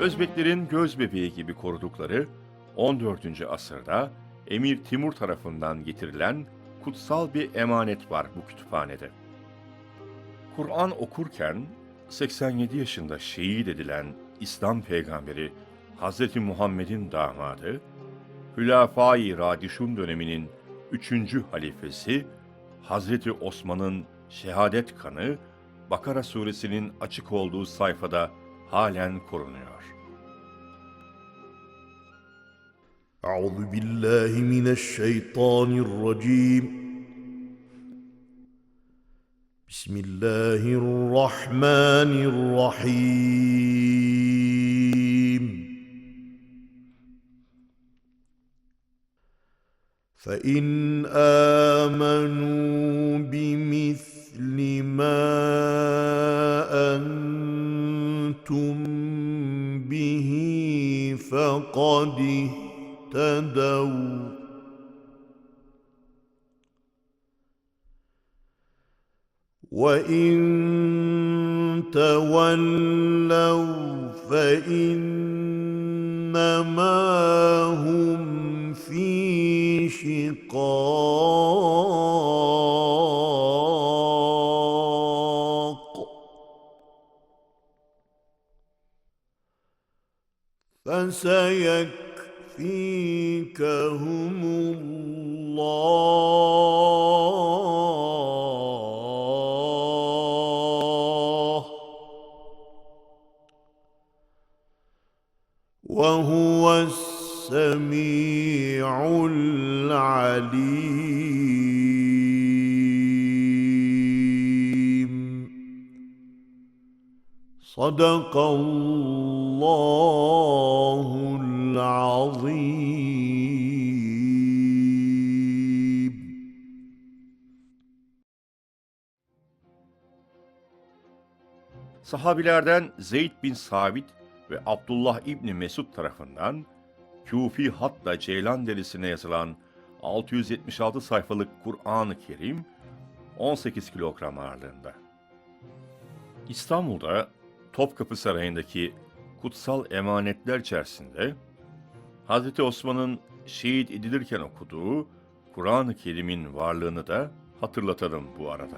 Özbeklerin göz bebeği gibi korudukları 14. asırda Emir Timur tarafından getirilen kutsal bir emanet var bu kütüphanede. Kur'an okurken 87 yaşında şehit edilen İslam peygamberi Hz. Muhammed'in damadı, Hülafai Radişun döneminin 3. halifesi Hz. Osman'ın şehadet kanı Bakara suresinin açık olduğu sayfada halen korunuyor. Euzu billahi mineşşeytanirracim. Bismillahirrahmanirrahim. فإن آمنوا أنتم به فقد اهتدوا وإن تولوا فإنما هم في شقاق فسيكفيكهم الله. وهو السميع العليم. Sadakallahul azim. Sahabilerden Zeyd bin Sabit ve Abdullah İbni Mesud tarafından Kufi hatta Ceylan derisine yazılan 676 sayfalık Kur'an-ı Kerim 18 kilogram ağırlığında. İstanbul'da Topkapı Sarayı'ndaki kutsal emanetler içerisinde Hz. Osman'ın şehit edilirken okuduğu Kur'an-ı Kerim'in varlığını da hatırlatalım bu arada.